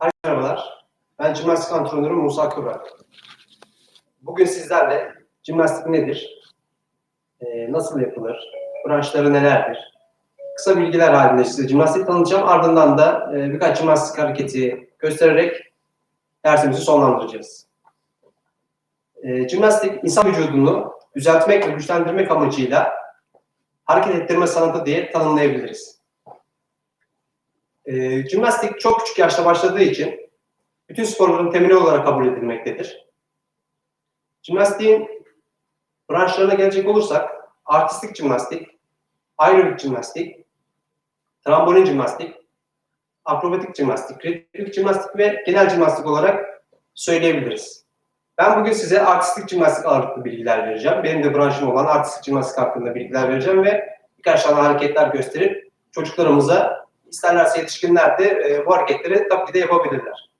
Merhabalar. Ben jimnastik antrenörü Musa Kıvrak. Bugün sizlerle jimnastik nedir? Ee, nasıl yapılır? Branşları nelerdir? Kısa bilgiler halinde size jimnastik tanıtacağım. Ardından da e, birkaç jimnastik hareketi göstererek dersimizi sonlandıracağız. E, jimnastik insan vücudunu düzeltmek ve güçlendirmek amacıyla hareket ettirme sanatı diye tanımlayabiliriz. E, jimnastik çok küçük yaşta başladığı için bütün sporların temeli olarak kabul edilmektedir. Jimnastiğin branşlarına gelecek olursak, artistik jimnastik, aerobik jimnastik, trambolin jimnastik, akrobatik jimnastik, ritmik jimnastik ve genel jimnastik olarak söyleyebiliriz. Ben bugün size artistik jimnastik ağırlıklı bilgiler vereceğim. Benim de branşım olan artistik jimnastik hakkında bilgiler vereceğim ve birkaç tane hareketler gösterip çocuklarımıza isterlerse yetişkinler de e, bu hareketleri tabii de yapabilirler.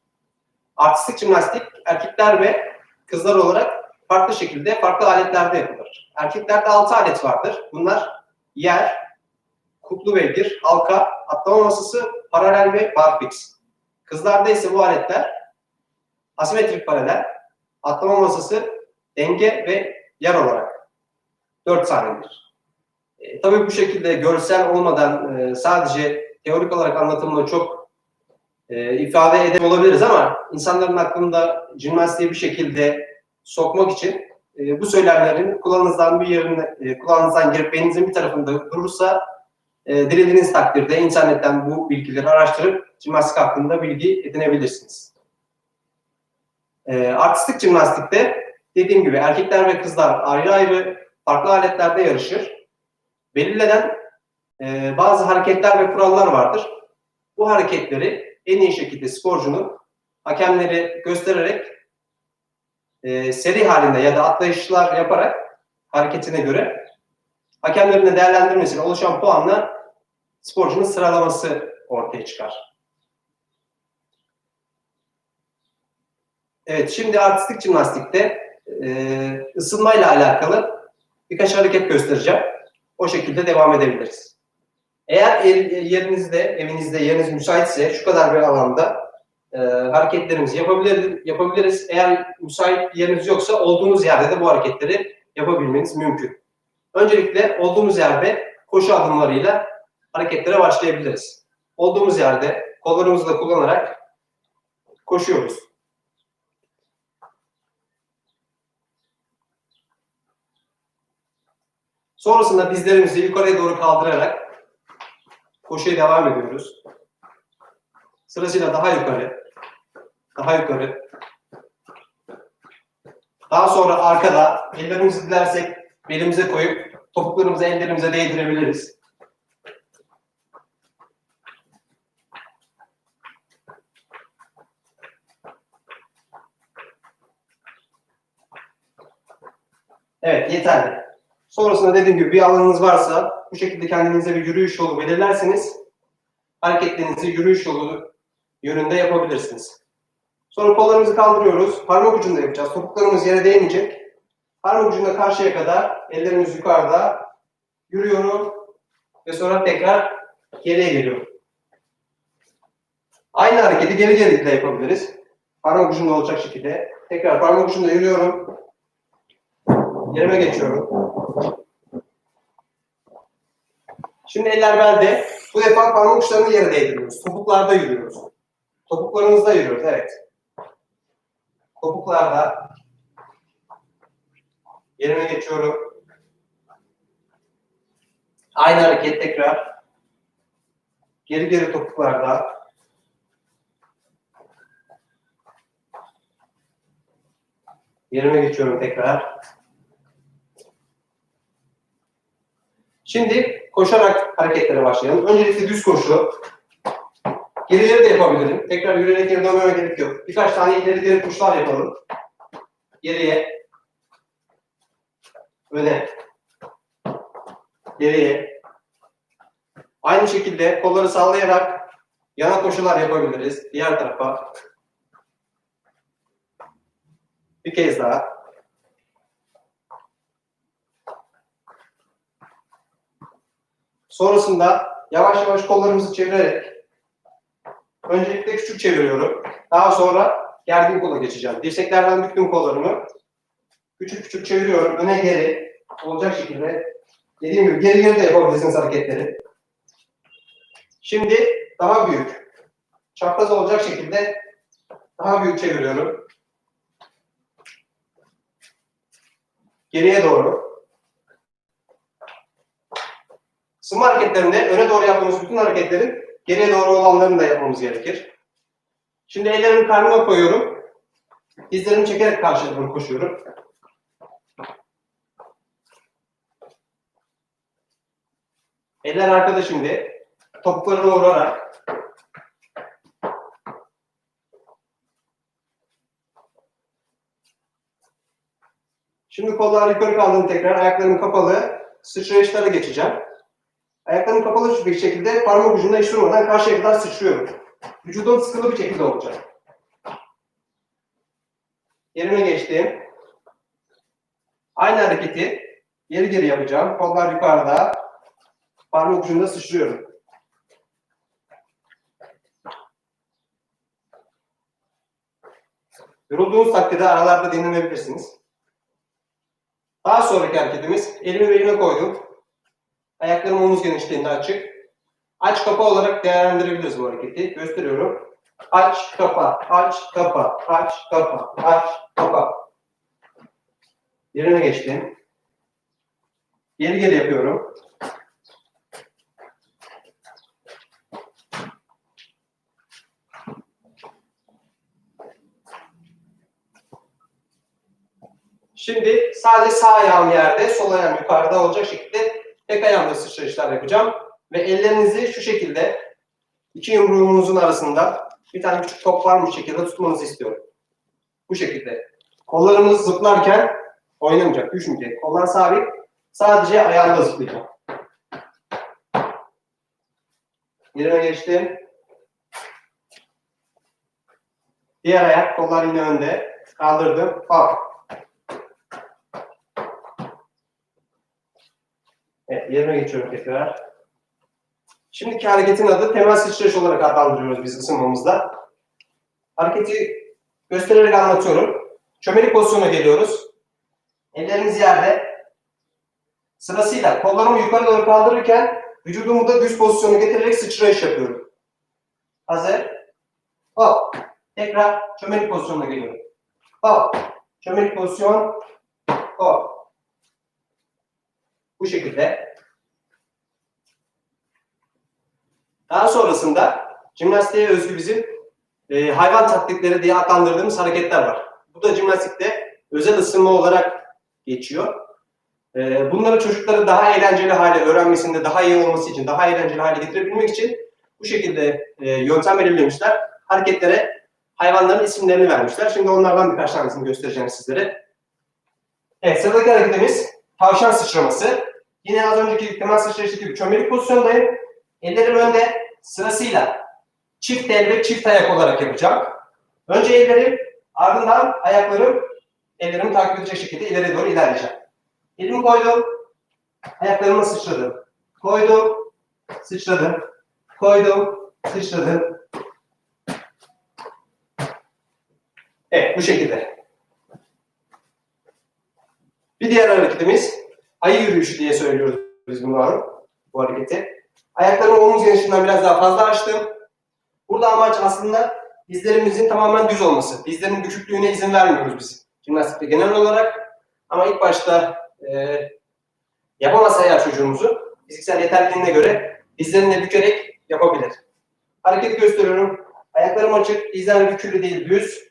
Artistik jimnastik erkekler ve kızlar olarak farklı şekilde farklı aletlerde yapılır. Erkeklerde 6 alet vardır. Bunlar yer, kutlu beygir, halka, atlama masası, paralel ve barfix. Kızlarda ise bu aletler asimetrik paralel, atlama masası, denge ve yer olarak 4 sahnedir. E, tabii bu şekilde görsel olmadan e, sadece teorik olarak anlatımla çok e, ifade edemeyebiliriz olabiliriz ama insanların aklında jimnastiği bir şekilde sokmak için e, bu söylemlerin kulağınızdan bir yerine, e, kulağınızdan girip beyninizin bir tarafında durursa e, dilediğiniz takdirde internetten bu bilgileri araştırıp jimnastik hakkında bilgi edinebilirsiniz. E, artistik jimnastikte dediğim gibi erkekler ve kızlar ayrı ayrı farklı aletlerde yarışır. Belirlenen e, bazı hareketler ve kurallar vardır. Bu hareketleri en iyi şekilde sporcunun hakemleri göstererek e, seri halinde ya da atlayışlar yaparak hareketine göre hakemlerin de değerlendirmesiyle oluşan puanla sporcunun sıralaması ortaya çıkar. Evet, şimdi artistik jimnastikte e, ısınmayla alakalı birkaç hareket göstereceğim. O şekilde devam edebiliriz. Eğer el- yerinizde, evinizde yeriniz müsaitse şu kadar bir alanda e, hareketlerimizi yapabilir, yapabiliriz. Eğer müsait yeriniz yoksa olduğunuz yerde de bu hareketleri yapabilmeniz mümkün. Öncelikle olduğumuz yerde koşu adımlarıyla hareketlere başlayabiliriz. Olduğumuz yerde kollarımızı da kullanarak koşuyoruz. Sonrasında dizlerimizi yukarıya doğru kaldırarak koşuya devam ediyoruz. Sırasıyla daha yukarı, daha yukarı. Daha sonra arkada ellerimizi dilersek belimize koyup topuklarımızı ellerimize değdirebiliriz. Evet yeterli. Sonrasında dediğim gibi bir alanınız varsa bu şekilde kendinize bir yürüyüş yolu belirlerseniz hareketlerinizi yürüyüş yolu yönünde yapabilirsiniz. Sonra kollarımızı kaldırıyoruz. Parmak ucunda yapacağız. Topuklarımız yere değmeyecek. Parmak ucunda karşıya kadar ellerimiz yukarıda. Yürüyorum ve sonra tekrar geriye geliyorum. Aynı hareketi geri geri de yapabiliriz. Parmak ucunda olacak şekilde. Tekrar parmak ucunda yürüyorum. Yerime geçiyorum. Şimdi eller belde. Bu defa parmak uçlarını yere değdiriyoruz. Topuklarda yürüyoruz. Topuklarımızda yürüyoruz, evet. Topuklarda. Yerime geçiyorum. Aynı hareket tekrar. Geri geri topuklarda. Yerime geçiyorum tekrar. Şimdi koşarak hareketlere başlayalım. Öncelikle düz koşu. Gerileri de yapabilirim. Tekrar yürüyerek geri dönmeme gerek yok. Birkaç tane ileri geri koşular yapalım. Geriye. Öne. Geriye. Aynı şekilde kolları sallayarak yana koşular yapabiliriz. Diğer tarafa. Bir kez daha. Sonrasında yavaş yavaş kollarımızı çevirerek öncelikle küçük çeviriyorum. Daha sonra gergin kola geçeceğim. Dirseklerden büktüm kollarımı. Küçük küçük çeviriyorum. Öne geri. Olacak şekilde. Dediğim gibi geri geri de yapabilirsiniz hareketleri. Şimdi daha büyük. Çapraz olacak şekilde daha büyük çeviriyorum. Geriye doğru. Isınma hareketlerinde öne doğru yaptığımız bütün hareketlerin geriye doğru olanlarını da yapmamız gerekir. Şimdi ellerimi karnıma koyuyorum. Dizlerimi çekerek karşıya doğru koşuyorum. Eller arkada şimdi. Topuklarını vurarak. Şimdi kollar yukarı kaldırdım tekrar. Ayaklarım kapalı. Sıçrayışlara geçeceğim. Ayaklarım kapalı bir şekilde parmak ucunda hiç durmadan karşıya kadar sıçrıyorum. Vücudum sıkılı bir şekilde olacak. Yerime geçtim. Aynı hareketi geri geri yapacağım. Kollar yukarıda. Parmak ucunda sıçrıyorum. Yorulduğunuz takdirde aralarda dinlenebilirsiniz. Daha sonraki hareketimiz elimi belime koydum. Ayaklarım omuz genişliğinde açık. Aç kapa olarak değerlendirebiliriz bu hareketi. Gösteriyorum. Aç kapa, aç kapa, aç kapa, aç kapa. Yerine geçtim. Geri geri yapıyorum. Şimdi sadece sağ ayağım yerde, sol ayağım yukarıda olacak şekilde tek ayağımla sıçrayışlar yapacağım. Ve ellerinizi şu şekilde iki yumruğunuzun arasında bir tane küçük top varmış şekilde tutmanızı istiyorum. Bu şekilde. Kollarımız zıplarken oynamayacak, düşmeyecek. Kollar sabit. Sadece ayağımla zıplayacağım. Yerime geçtim. Diğer ayak, kollar yine önde. Kaldırdım. Hop. Evet, yerine geçiyorum tekrar. Şimdiki hareketin adı temel sıçrayış olarak adlandırıyoruz biz ısınmamızda. Hareketi göstererek anlatıyorum. Çömelik pozisyona geliyoruz. Ellerimiz yerde. Sırasıyla kollarımı yukarı doğru kaldırırken vücudumu da düz pozisyona getirerek sıçrayış yapıyorum. Hazır. Hop. Tekrar çömelik pozisyonuna geliyorum. Hop. Çömelik pozisyon. Hop. Bu şekilde. Daha sonrasında jimnastiğe özgü bizim e, hayvan taklitleri diye adlandırdığımız hareketler var. Bu da jimnastikte özel ısınma olarak geçiyor. E, bunları çocukları daha eğlenceli hale öğrenmesinde daha iyi olması için, daha eğlenceli hale getirebilmek için bu şekilde e, yöntem belirlemişler. Hareketlere hayvanların isimlerini vermişler. Şimdi onlardan birkaç tanesini göstereceğim sizlere. Evet, sıradaki hareketimiz tavşan sıçraması. Yine az önceki temel sıçrayıştaki gibi çömelik pozisyondayım. Ellerim önde sırasıyla çift el ve çift ayak olarak yapacağım. Önce ellerim, ardından ayaklarım ellerimi takip edecek şekilde ileri doğru ilerleyeceğim. Elimi koydum, ayaklarımı sıçradım. Koydum, sıçradım. Koydum, sıçradım. Evet, bu şekilde. Bir diğer hareketimiz ayı yürüyüşü diye söylüyoruz biz bunu bu hareketi. Ayaklarımı omuz genişliğinden biraz daha fazla açtım. Burada amaç aslında dizlerimizin tamamen düz olması. Dizlerin büküklüğüne izin vermiyoruz biz jimnastikte genel olarak. Ama ilk başta e, yapamazsa eğer çocuğumuzu fiziksel yeterliliğine göre dizlerini bükerek yapabilir. Hareket gösteriyorum. Ayaklarım açık, dizler bükülü değil düz.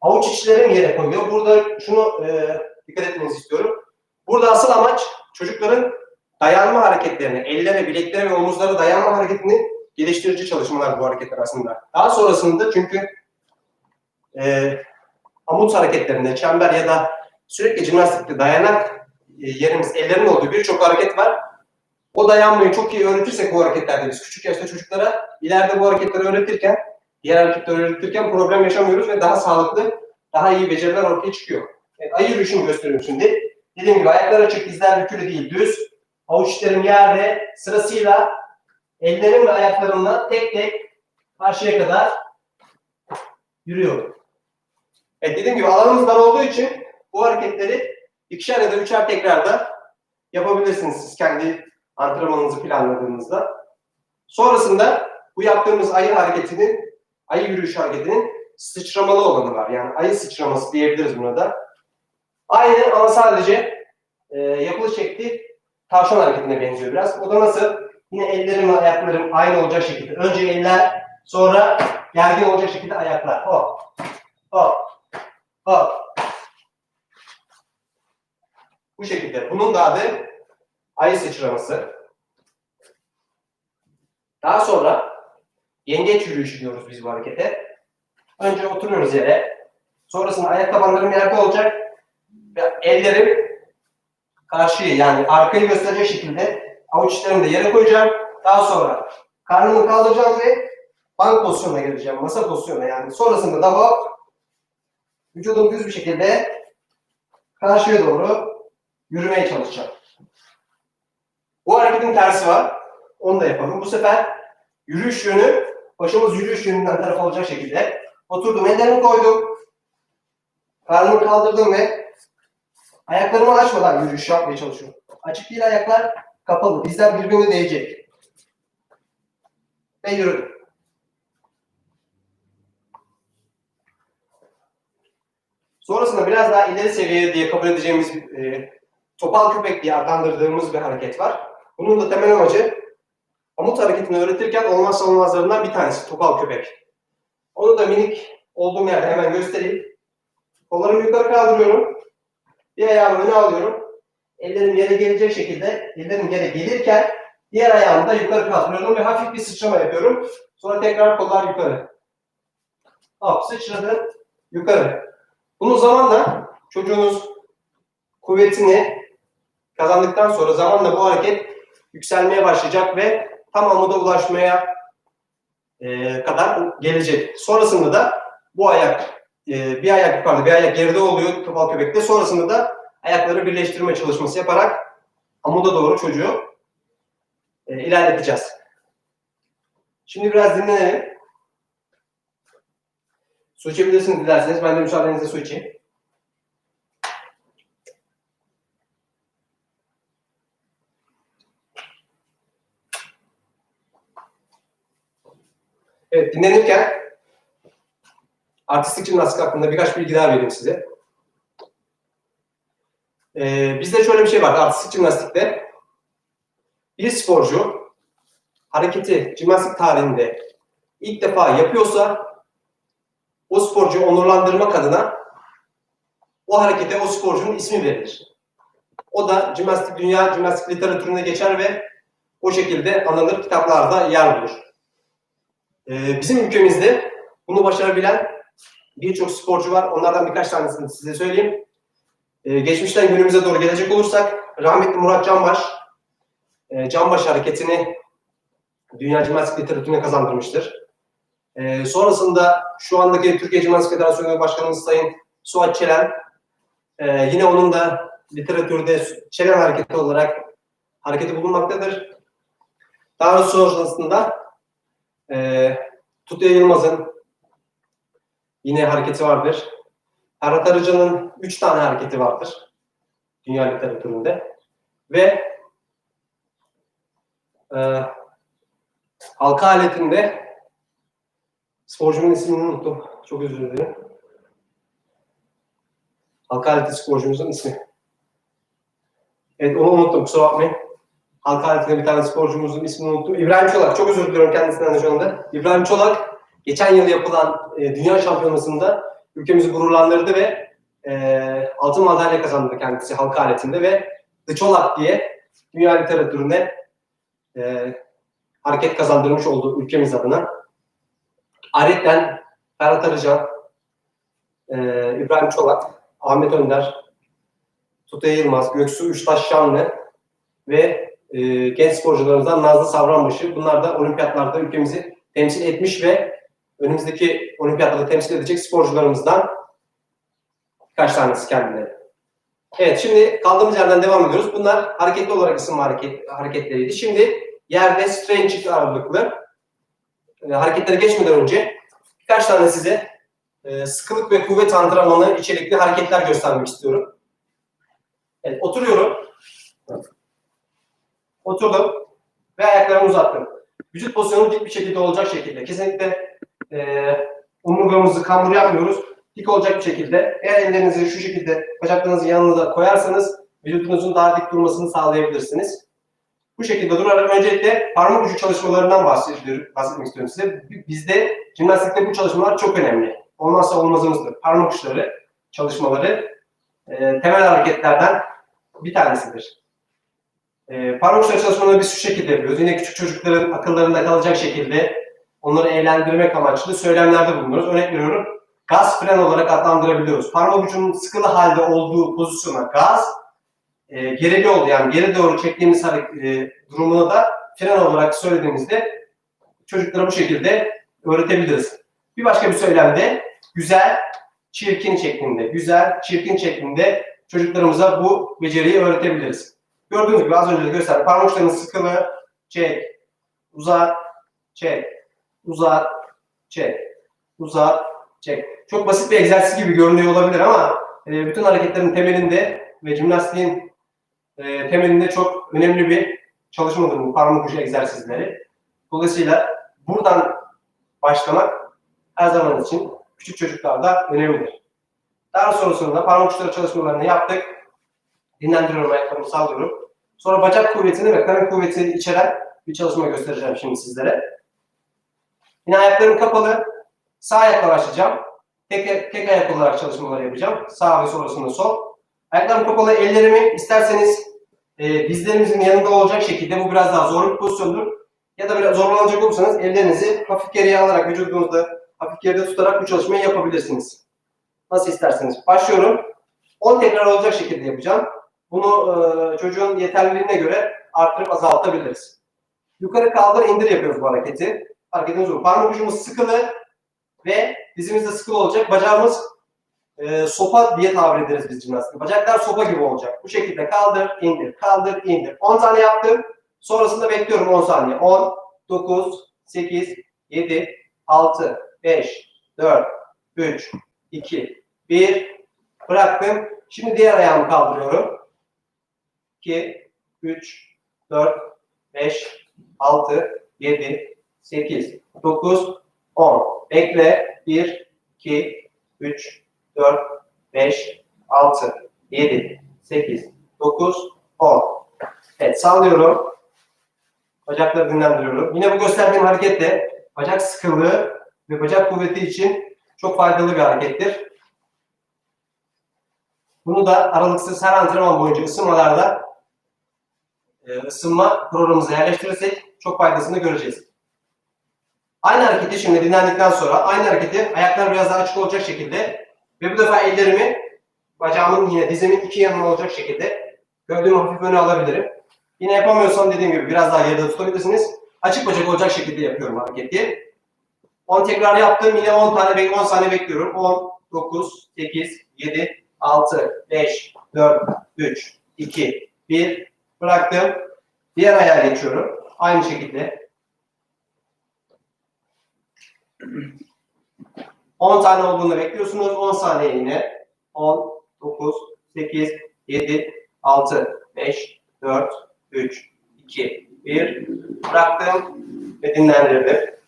Avuç içlerim yere koyuyor. Burada şunu e, dikkat etmenizi istiyorum. Burada asıl amaç çocukların dayanma hareketlerini, ellere, bileklere ve omuzlara dayanma hareketini geliştirici çalışmalar bu hareketler aslında. Daha sonrasında çünkü e, amut hareketlerinde, çember ya da sürekli jimnastikte dayanak e, yerimiz, ellerin olduğu birçok hareket var. O dayanmayı çok iyi öğretirsek bu hareketlerde biz küçük yaşta çocuklara ileride bu hareketleri öğretirken, diğer hareketleri öğretirken problem yaşamıyoruz ve daha sağlıklı, daha iyi beceriler ortaya çıkıyor. Evet, ayı yürüyüşünü gösteriyorum şimdi. Dediğim gibi ayaklar açık, dizler bükülü değil, düz. Avuçlarım yerde sırasıyla ellerim ve ayaklarımla tek tek karşıya kadar yürüyorum. Evet dediğim gibi alanımız dar olduğu için bu hareketleri ikişer ya da üçer tekrarda yapabilirsiniz siz kendi antrenmanınızı planladığınızda. Sonrasında bu yaptığımız ayı hareketinin, ayı yürüyüş hareketinin sıçramalı olanı var. Yani ayı sıçraması diyebiliriz buna da. Aynı ama sadece e, yapılış şekli tavşan hareketine benziyor biraz. O da nasıl? Yine ellerim ayaklarım aynı olacak şekilde. Önce eller, sonra gergin olacak şekilde ayaklar. Hop, hop, hop. Bu şekilde. Bunun da adı ayı sıçraması. Daha sonra yengeç yürüyüşü diyoruz biz bu harekete. Önce oturuyoruz yere. Sonrasında ayak tabanlarım yerde olacak. Ellerim karşıya yani arkayı gösterecek şekilde avuç içlerimi de yere koyacağım. Daha sonra karnımı kaldıracağım ve bank pozisyonuna geleceğim. Masa pozisyonuna yani. Sonrasında da hop vücudum düz bir şekilde karşıya doğru yürümeye çalışacağım. Bu hareketin tersi var. Onu da yapalım. Bu sefer yürüyüş yönü, başımız yürüyüş yönünden taraf olacak şekilde oturdum, ellerimi koydum. Karnımı kaldırdım ve ayaklarımı açmadan yürüyüş yapmaya çalışıyorum. Açık değil ayaklar, kapalı. Dizler birbirine değecek. Ve yürüdüm. Sonrasında biraz daha ileri seviyede diye kabul edeceğimiz e, topal köpek diye adlandırdığımız bir hareket var. Bunun da temel amacı Amut hareketini öğretirken olmazsa olmazlarından bir tanesi topal köpek. Onu da minik olduğum yerde hemen göstereyim. Kollarımı yukarı kaldırıyorum. Bir ayağımı öne alıyorum. Ellerim yere gelecek şekilde, ellerim yere gelirken diğer ayağımı da yukarı kaldırıyorum ve hafif bir sıçrama yapıyorum. Sonra tekrar kollar yukarı. Hop sıçradı, yukarı. Bunu zamanla çocuğunuz kuvvetini kazandıktan sonra zamanla bu hareket yükselmeye başlayacak ve tam amuda ulaşmaya kadar gelecek. Sonrasında da bu ayak e, bir ayak yukarıda bir ayak geride oluyor topal köpekte. Sonrasında da ayakları birleştirme çalışması yaparak amuda doğru çocuğu e, ilerleteceğiz. Şimdi biraz dinlenelim. Su içebilirsiniz dilerseniz. Ben de müsaadenizle su içeyim. Evet, dinlenirken artistik jimnastik hakkında birkaç bilgi daha vereyim size. Ee, bizde şöyle bir şey var artistik jimnastikte. Bir sporcu hareketi jimnastik tarihinde ilk defa yapıyorsa o sporcuyu onurlandırmak adına o harekete o sporcunun ismi verilir. O da jimnastik dünya jimnastik literatürüne geçer ve o şekilde anılır kitaplarda yer bulur. Ee, bizim ülkemizde bunu başarabilen birçok sporcu var. Onlardan birkaç tanesini size söyleyeyim. Ee, geçmişten günümüze doğru gelecek olursak rahmetli Murat Canbaş e, Canbaş hareketini Dünya Cimnastik Literatürüne kazandırmıştır. Ee, sonrasında şu andaki Türkiye Cimnastik Federasyonu Başkanımız Sayın Suat Çelen e, yine onun da literatürde Çelen hareketi olarak hareketi bulunmaktadır. Daha sonrasında e, Tutya Yılmaz'ın yine hareketi vardır. Ferhat Arıcan'ın üç tane hareketi vardır. Dünya literatüründe. Ve e, halka aletinde sporcumun ismini unuttum. Çok özür dilerim. Halka aleti sporcumuzun ismi. Evet onu unuttum kusura bakmayın. Halka aletinde bir tane sporcumuzun ismini unuttum. İbrahim Çolak. Çok özür diliyorum kendisinden de şu anda. İbrahim Çolak geçen yıl yapılan e, dünya şampiyonasında ülkemizi gururlandırdı ve e, altın madalya kazandı kendisi halka aletinde ve The Çolak diye dünya literatürüne e, hareket kazandırmış oldu ülkemiz adına. Ayrıca Ferhat Arıcan, e, İbrahim Çolak, Ahmet Önder, Tutay Yılmaz, Göksu Üçtaş Şanlı ve e, genç sporcularımızdan Nazlı Savranbaşı. Bunlar da olimpiyatlarda ülkemizi temsil etmiş ve önümüzdeki olimpiyatlarda temsil edecek sporcularımızdan birkaç tanesi kendileri. Evet şimdi kaldığımız yerden devam ediyoruz. Bunlar hareketli olarak ısınma hareket, hareketleriydi. Şimdi yerde stretching ağırlıklı e, hareketlere geçmeden önce birkaç tane size e, sıkılık ve kuvvet antrenmanı içerikli hareketler göstermek istiyorum. Evet, oturuyorum. Oturdum ve ayaklarımı uzattım. Vücut pozisyonu dik bir şekilde olacak şekilde. Kesinlikle e, omurgamızı kambur yapmıyoruz. Dik olacak bir şekilde. Eğer ellerinizi şu şekilde bacaklarınızın yanınıza koyarsanız vücudunuzun daha dik durmasını sağlayabilirsiniz. Bu şekilde durarak öncelikle parmak ucu çalışmalarından bahsediyorum, bahsetmek istiyorum size. Bizde jimnastikte bu çalışmalar çok önemli. Olmazsa olmazımızdır. Parmak uçları çalışmaları e, temel hareketlerden bir tanesidir. E, parmak uçları çalışmaları biz şu şekilde yapıyoruz. Yine küçük çocukların akıllarında kalacak şekilde onları eğlendirmek amaçlı söylemlerde bulunuyoruz. Örnek veriyorum. Gaz fren olarak adlandırabiliyoruz. Parmak ucunun sıkılı halde olduğu pozisyona gaz, e, gerili oldu yani geri doğru çektiğimiz e, durumunu da fren olarak söylediğimizde çocuklara bu şekilde öğretebiliriz. Bir başka bir söylemde güzel, çirkin şeklinde, güzel, çirkin şeklinde çocuklarımıza bu beceriyi öğretebiliriz. Gördüğünüz gibi az önce de gösterdim. Parmak uçlarını sıkılı, çek, uzat, çek, uzat, çek, uzat, çek. Çok basit bir egzersiz gibi görünüyor olabilir ama e, bütün hareketlerin temelinde ve jimnastiğin e, temelinde çok önemli bir çalışmadır bu parmak ucu egzersizleri. Dolayısıyla buradan başlamak her zaman için küçük çocuklarda önemlidir. Daha sonrasında parmak uçları çalışmalarını yaptık. Dinlendiriyorum ayaklarımı sallıyorum. Sonra bacak kuvvetini ve karın kuvvetini içeren bir çalışma göstereceğim şimdi sizlere. Yine ayaklarım kapalı. Sağ ayakla başlayacağım. Tek, tek ayak olarak çalışmalar yapacağım. Sağ ve sonrasında sol. Ayaklarım kapalı. Ellerimi isterseniz e, dizlerimizin yanında olacak şekilde bu biraz daha zorlu bir pozisyondur. Ya da biraz zorlanacak olursanız ellerinizi hafif geriye alarak vücudunuzda hafif geride tutarak bu çalışmayı yapabilirsiniz. Nasıl isterseniz. Başlıyorum. 10 tekrar olacak şekilde yapacağım. Bunu e, çocuğun yeterliliğine göre arttırıp azaltabiliriz. Yukarı kaldır indir yapıyoruz bu hareketi. Hareketimiz bu. Parmak ucumuz sıkılı ve dizimiz de sıkılı olacak. Bacağımız e, sopa diye tabir ederiz biz jimnastik. Bacaklar sopa gibi olacak. Bu şekilde kaldır, indir, kaldır, indir. 10 tane yaptım. Sonrasında bekliyorum 10 saniye. 10, 9, 8, 7, 6, 5, 4, 3, 2, 1. Bıraktım. Şimdi diğer ayağımı kaldırıyorum. 2, 3, 4, 5, 6, 7, 8, 9, 10. Bekle. 1, 2, 3, 4, 5, 6, 7, 8, 9, 10. Evet sallıyorum. Bacakları dinlendiriyorum. Yine bu gösterdiğim hareket de bacak sıkılığı ve bacak kuvveti için çok faydalı bir harekettir. Bunu da aralıksız her antrenman boyunca ısınmalarda e, ısınma programımıza yerleştirirsek çok faydasını göreceğiz. Aynı hareketi şimdi dinlendikten sonra aynı hareketi ayaklar biraz daha açık olacak şekilde ve bu defa ellerimi bacağımın yine dizimin iki yanına olacak şekilde gövdemi hafif öne alabilirim. Yine yapamıyorsam dediğim gibi biraz daha yerde tutabilirsiniz. Açık bacak olacak şekilde yapıyorum hareketi. 10 tekrar yaptım. Yine 10 tane 10 saniye bekliyorum. 10, 9, 8, 7, 6, 5, 4, 3, 2, 1. Bıraktım. Diğer ayağa geçiyorum. Aynı şekilde. 10 tane olduğunu bekliyorsunuz. 10 saniye yine. 10, 9, 8, 7, 6, 5, 4, 3, 2, 1. Bıraktım ve dinlendirdim.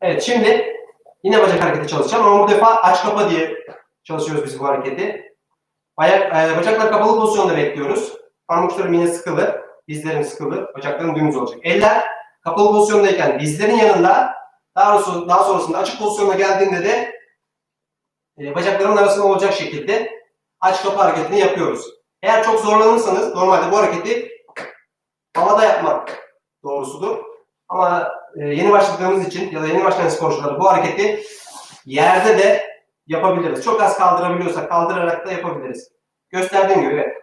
Evet şimdi yine bacak hareketi çalışacağım ama bu defa aç kapa diye çalışıyoruz biz bu hareketi. Ayak, e, bacaklar kapalı pozisyonda bekliyoruz. Parmak uçlarım yine sıkılı. Dizlerim sıkılı. Bacaklarım dümdüz olacak. Eller kapalı pozisyondayken dizlerin yanında daha, sonra, daha sonrasında açık pozisyona geldiğinde de e, bacakların arasında olacak şekilde aç kapa hareketini yapıyoruz. Eğer çok zorlanırsanız normalde bu hareketi havada yapmak doğrusudur. Ama e, yeni başladığımız için ya da yeni başlayan sporcular bu hareketi yerde de yapabiliriz. Çok az kaldırabiliyorsak kaldırarak da yapabiliriz. Gösterdiğim gibi evet.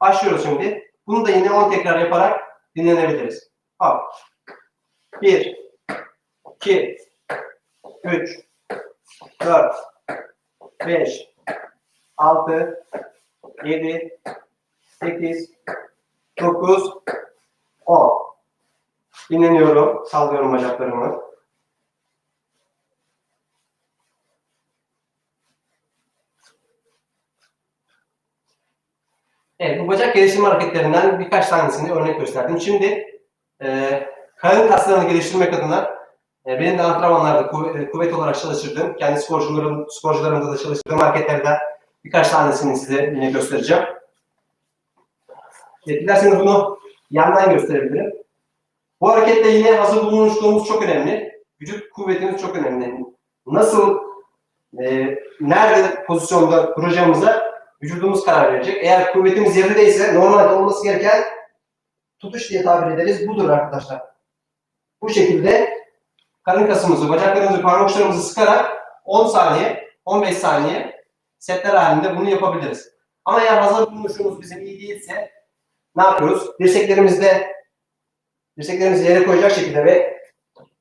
Başlıyoruz şimdi. Bunu da yine 10 tekrar yaparak dinlenebiliriz. Hop. 1 2 3 4 5, 6, 7, 8, 9, 10. Dinleniyorum. Sallıyorum bacaklarımı. Evet, bu bacak geliştirme hareketlerinden birkaç tanesini örnek gösterdim. Şimdi e, karın kaslarını geliştirmek adına e, benim de antrenmanlarda kuvvet, e, kuvvet olarak çalıştırdığım, kendi sporcularım, sporcularımda da çalıştırdığım hareketlerden birkaç tanesini size yine göstereceğim. Evet, dilerseniz bunu yandan gösterebilirim. Bu harekette yine hazır bulunuşluğumuz çok önemli. Vücut kuvvetimiz çok önemli. Nasıl, e, nerede pozisyonda kuracağımıza vücudumuz karar verecek. Eğer kuvvetimiz yerindeyse normalde olması gereken tutuş diye tabir ederiz. Budur arkadaşlar. Bu şekilde karın kasımızı, bacaklarımızı, parmak uçlarımızı sıkarak 10 saniye, 15 saniye setler halinde bunu yapabiliriz. Ama eğer hazır bulunuşumuz bizim iyi değilse ne yapıyoruz? Dirseklerimizde dirseklerimizi yere koyacak şekilde ve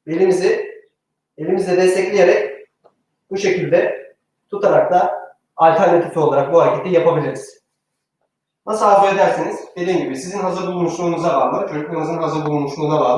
belimizi elimizle destekleyerek bu şekilde tutarak da alternatifi olarak bu hareketi yapabiliriz. Nasıl arzu ederseniz dediğim gibi sizin hazır bulunuşluğunuza bağlı, çocuklarınızın hazır bulunuşluğuna bağlı.